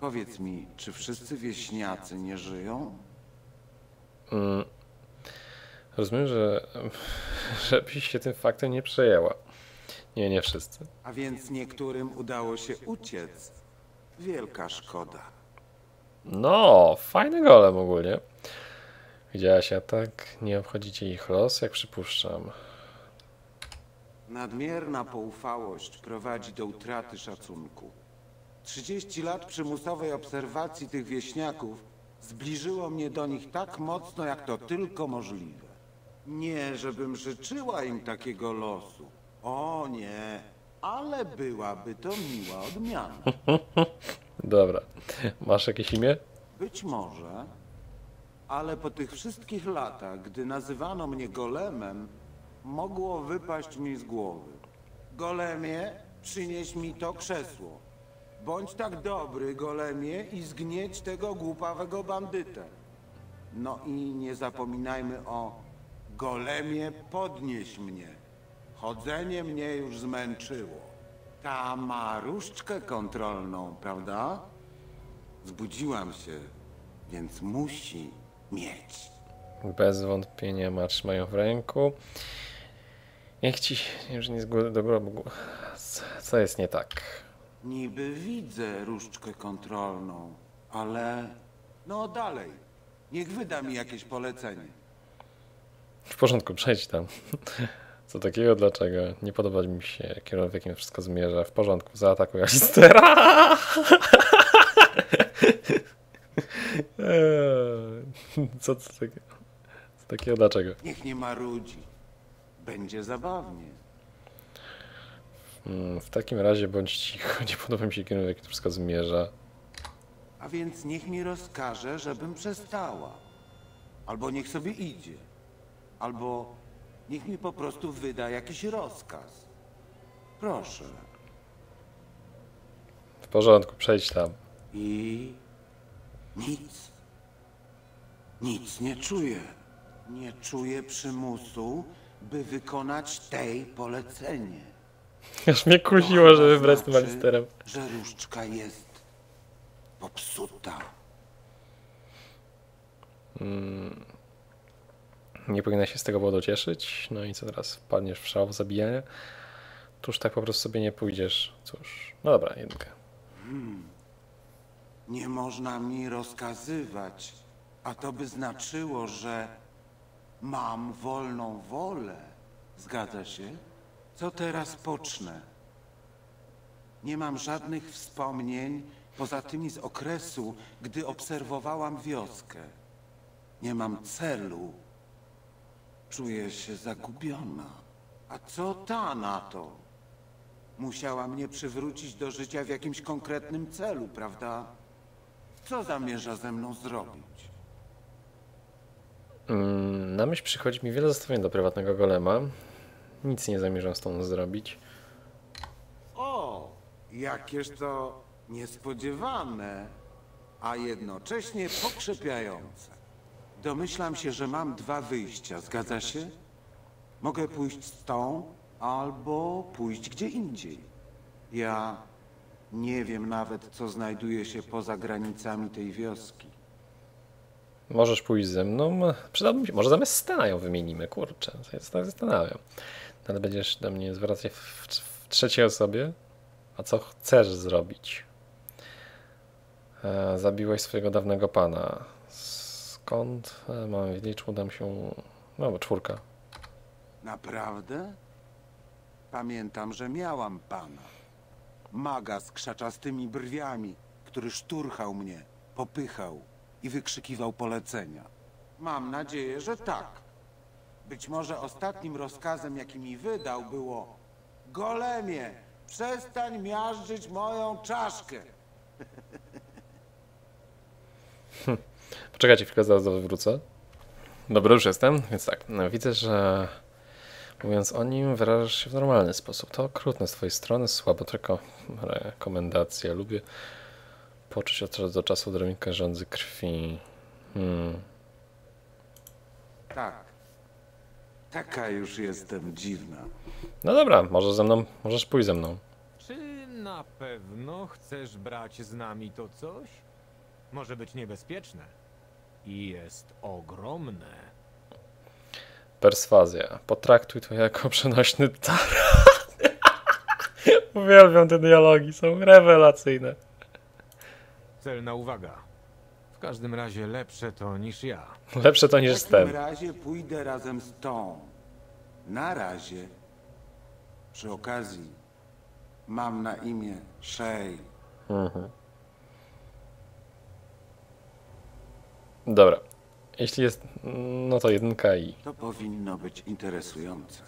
Powiedz mi, czy wszyscy wieśniacy nie żyją? Mm. Rozumiem, że żebyś się tym faktem nie przejęła. Nie, nie wszyscy. A więc niektórym udało się uciec. Wielka szkoda. No, fajny golem ogólnie. Widziałaś atak, nie obchodzicie ich los, jak przypuszczam. Nadmierna poufałość prowadzi do utraty szacunku. 30 lat przymusowej obserwacji tych wieśniaków zbliżyło mnie do nich tak mocno, jak to tylko możliwe. Nie, żebym życzyła im takiego losu. O nie, ale byłaby to miła odmiana. Dobra. Masz jakieś imię? Być może, ale po tych wszystkich latach, gdy nazywano mnie golemem, mogło wypaść mi z głowy. Golemie, przynieś mi to krzesło. Bądź tak dobry, golemie, i zgnieć tego głupawego bandytę. No i nie zapominajmy o golemie, podnieś mnie. Chodzenie mnie już zmęczyło. Ta ma różdżkę kontrolną, prawda? Zbudziłam się, więc musi mieć. Bez wątpienia ma trzymają w ręku. Niech ci już nie z góry do grobu. Co- Co jest nie tak? Niby widzę różdżkę kontrolną, ale... No dalej. Niech wyda mi jakieś polecenie. W porządku, przejdź tam. Co takiego? Dlaczego? Nie podoba mi się kierunek, w jakim wszystko zmierza. W porządku, zaatakuj asystera. Eee, Co, co, takiego? co takiego? Dlaczego? Niech nie marudzi. Będzie zabawnie. Mm, W takim razie bądź cicho. Nie podoba mi się kierunek, to wszystko zmierza. A więc niech mi rozkaże, żebym przestała. Albo niech sobie idzie. Albo niech mi po prostu wyda jakiś rozkaz. Proszę. W porządku, przejdź tam. I nic. Nic nie czuję. Nie czuję przymusu, by wykonać tej polecenie. Aż mnie kusiło, żeby To wybrać z tym znaczy, alisterem. że różdżka jest popsuta. Nie powinna się z tego powodu cieszyć. No i co teraz? Wpadniesz w szał w zabijanie? Tuż tak po prostu sobie nie pójdziesz. Cóż, no dobra, jedynka. Nie można mi rozkazywać, a to by znaczyło, że mam wolną wolę. Zgadza się? Co teraz pocznę? Nie mam żadnych wspomnień poza tymi z okresu, gdy obserwowałam wioskę. Nie mam celu. Czuję się zagubiona. A co ta na to? Musiała mnie przywrócić do życia w jakimś konkretnym celu, prawda? Co zamierza ze mną zrobić? Mm, Na myśl przychodzi mi wiele zestawień do prywatnego golema. Nic nie zamierzam z tą zrobić. O, jakież to niespodziewane, a jednocześnie pokrzepiające. Domyślam się, że mam dwa wyjścia, zgadza się? Mogę pójść z tą, albo pójść gdzie indziej. Ja nie wiem nawet, co znajduje się poza granicami tej wioski. Możesz pójść ze mną. Przydałby mi się. Może zamiast Stena ją wymienimy, kurczę. Jest tak zastanawiam. Ale będziesz do mnie zwracać w, w trzeciej osobie. A co chcesz zrobić? E, zabiłeś swojego dawnego pana. Skąd e, mam wiedzieć, czy uda mi się. No, czwórka. Naprawdę? Pamiętam, że miałam pana. Maga z krzaczastymi brwiami, który szturchał mnie, popychał i wykrzykiwał polecenia. Mam nadzieję, że tak. Być może ostatnim rozkazem, jaki mi wydał, było Golemie, przestań miażdżyć moją czaszkę. Poczekajcie chwilkę, zaraz do wrócę. Dobra, już jestem, więc tak. no, Widzę, że mówiąc o nim, wyrażasz się w normalny sposób. To okrutne z twojej strony, słabo, tylko rekomendacja. Lubię poczuć od czasu do czasu odrobinkę rządzy krwi. Hmm. Tak. Taka już jestem dziwna. No dobra, możesz ze mną, możesz pójść ze mną. Czy Na pewno chcesz brać z nami to coś? Może być niebezpieczne. I jest ogromne. Perswazja. Potraktuj to jako przenośny taran. Uwielbiam te dialogi, są rewelacyjne. Celna uwaga. W każdym razie lepsze to niż ja. Lepsze to W niż takim ten. razie pójdę razem z tą. Na razie. Przy okazji mam na imię Shay. Dobra. Jeśli jest, no to jedynka i To powinno być interesujące.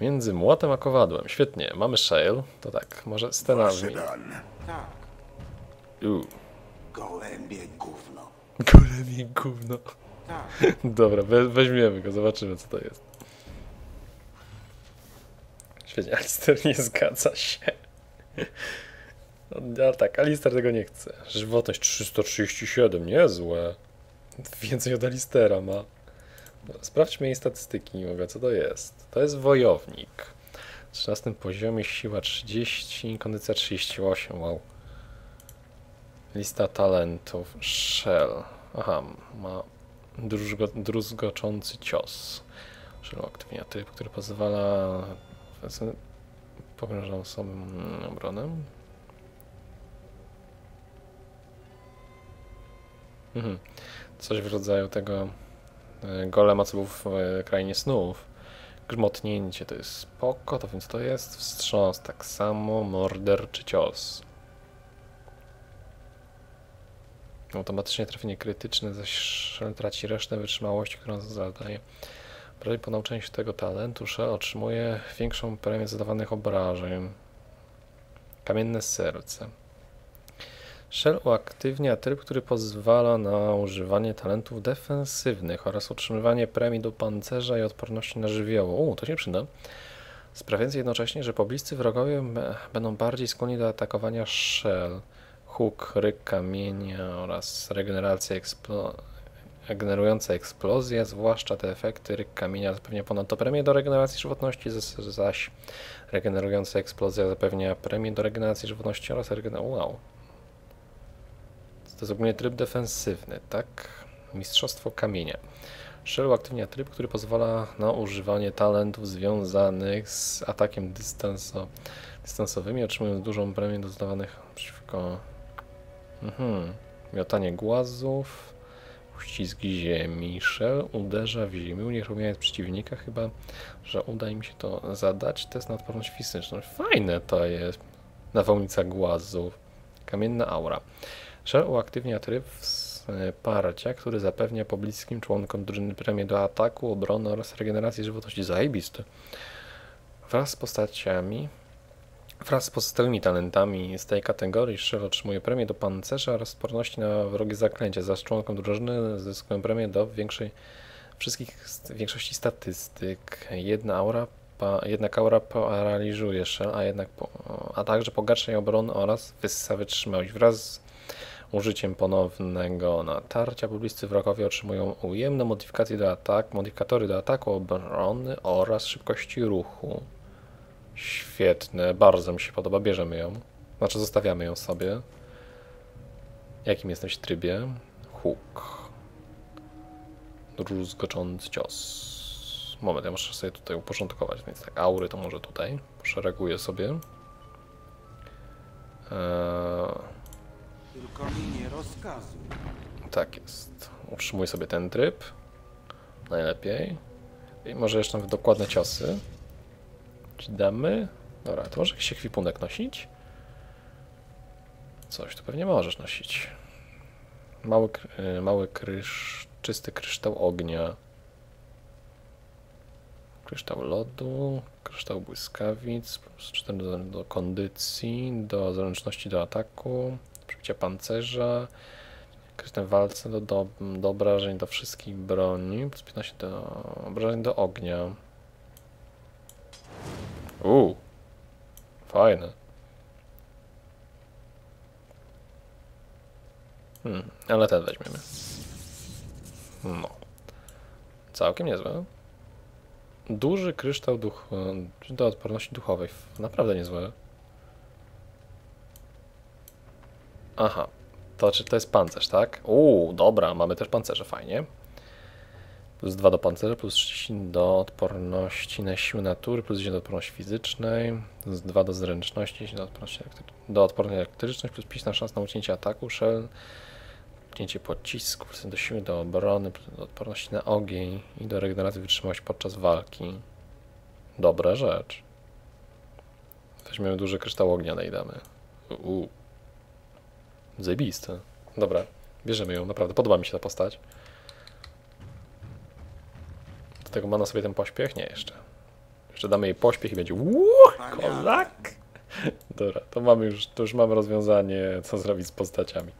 Między młotem a kowadłem. Świetnie, mamy Shale, to tak, może scenami. Tak, Uuu, gołębie gówno. i gówno. Tak, Dobra, we, weźmiemy go, zobaczymy co to jest. Świetnie, Alister nie zgadza się. No, ale tak, Alister tego nie chce. Żywotność 337, niezłe. Więcej od Alistera ma. Sprawdźmy jej statystyki, mówię, co to jest. To jest wojownik. W 13 poziomie siła 30, kondycja 38, wow. Lista talentów, Shell. Aha, ma druzgo, druzgoczący cios. Czyli aktywnia typ, który pozwala pogrążoną osobę mm, obronę. Mhm. Coś w rodzaju tego golema, co w e, krainie snów. Grzmotnięcie to jest spoko, to więc to jest wstrząs tak samo, morderczy cios. Automatycznie trafienie krytyczne, zaś traci resztę wytrzymałości, którą zadaje. Prawie po nauczeniu się tego talentu Shell otrzymuje większą premię zadawanych obrażeń. Kamienne serce. Shell uaktywnia tryb, który pozwala na używanie talentów defensywnych oraz utrzymywanie premii do pancerza i odporności na żywioły. U, to się przyda. Sprawiając jednocześnie, że pobliscy wrogowie będą bardziej skłonni do atakowania Shell. Huk, ryk kamienia oraz regeneracja eksplo generująca eksplozję, zwłaszcza te efekty ryk kamienia zapewnia ponadto premię do regeneracji żywotności, zaś regenerująca eksplozja zapewnia premię do regeneracji żywotności oraz regeneracji. Wow. To jest ogólnie tryb defensywny, tak? Mistrzostwo kamienia. Shell uaktywnia tryb, który pozwala na używanie talentów związanych z atakiem dystanso, dystansowymi, otrzymując dużą premię do zdawanych przeciwko mhm. miotanie głazów, uścisk ziemi. Shell uderza w ziemię, unieruchamiając przeciwnika. Chyba, że uda im się to zadać. Test na odporność fizyczną. Fajne to jest. Nawałnica głazów. Kamienna aura. Shell uaktywnia tryb wsparcia, który zapewnia pobliskim członkom drużyny premię do ataku, obrony oraz regeneracji żywotności. Zajebiste. Wraz z postaciami Wraz z pozostałymi talentami z tej kategorii Shell otrzymuje premię do pancerza oraz odporności na wrogie zaklęcia. Zaś członkom drużyny zyskują premię do większej, wszystkich, większości statystyk. Jedna aura, pa, jednak aura paraliżuje Shell, a, jednak po, a także pogarsza jej obronę oraz wysysa wytrzymałość. Wraz z użyciem ponownego natarcia pobliscy wrogowie otrzymują ujemne modyfikacje do ataku, modyfikatory do ataku, obrony oraz szybkości ruchu. Świetne, bardzo mi się podoba, bierzemy ją. Znaczy zostawiamy ją sobie. Jakim jesteś trybie? Huk. Druzgoczący cios. Moment, ja muszę sobie tutaj uporządkować, więc tak, aury to może tutaj. Poszereguję sobie. Rozkazuj. tak jest. Utrzymuję sobie ten tryb. Najlepiej. I może jeszcze nawet dokładne ciosy. Czy damy? Dobra, to może jakiś ekwipunek nosić? Coś tu pewnie możesz nosić. Mały, y, mały krysz, czysty kryształ ognia. Kryształ lodu, kryształ błyskawic, plus 4 do, do kondycji, do zręczności do ataku, przebicia pancerza, kryształ w walce do, do, do obrażeń do wszystkich broni, plus 15 do obrażeń do ognia. Uuu, fajne. Hmm, ale ten weźmiemy. No. Całkiem niezłe. Duży kryształ duch... e, do odporności duchowej. Naprawdę niezłe. Aha. To czy to jest pancerz, tak? Uuu, dobra, mamy też pancerze, fajnie. Plus 2 do pancerza, plus 30 do odporności na siłę natury, plus 10 do odporności fizycznej, plus 2 do zręczności, 10 do odporności, do odporności elektryczność, plus 5 na szans na ucięcie ataku, shell, ucięcie pocisku, plus do siły do obrony, plus do odporności na ogień i do regeneracji wytrzymałości podczas walki. Dobra rzecz. Weźmiemy duży kryształ ognia, najdamy. Uuu. Zajebiste. Dobra, bierzemy ją, naprawdę, podoba mi się ta postać. Do tego ma na sobie ten pośpiech? Nie, jeszcze. Jeszcze damy jej pośpiech i będzie Uuu, kozak! Dobra, to mamy już, to już mamy rozwiązanie, co zrobić z postaciami.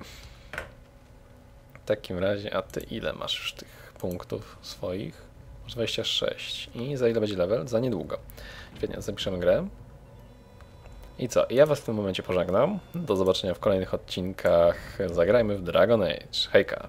W takim razie, a ty ile masz już tych punktów swoich? Masz 26. I za ile będzie level? Za niedługo. Świetnie, zapiszemy grę. I co? Ja was w tym momencie pożegnam. Do zobaczenia w kolejnych odcinkach. Zagrajmy w Dragon Age. Hejka!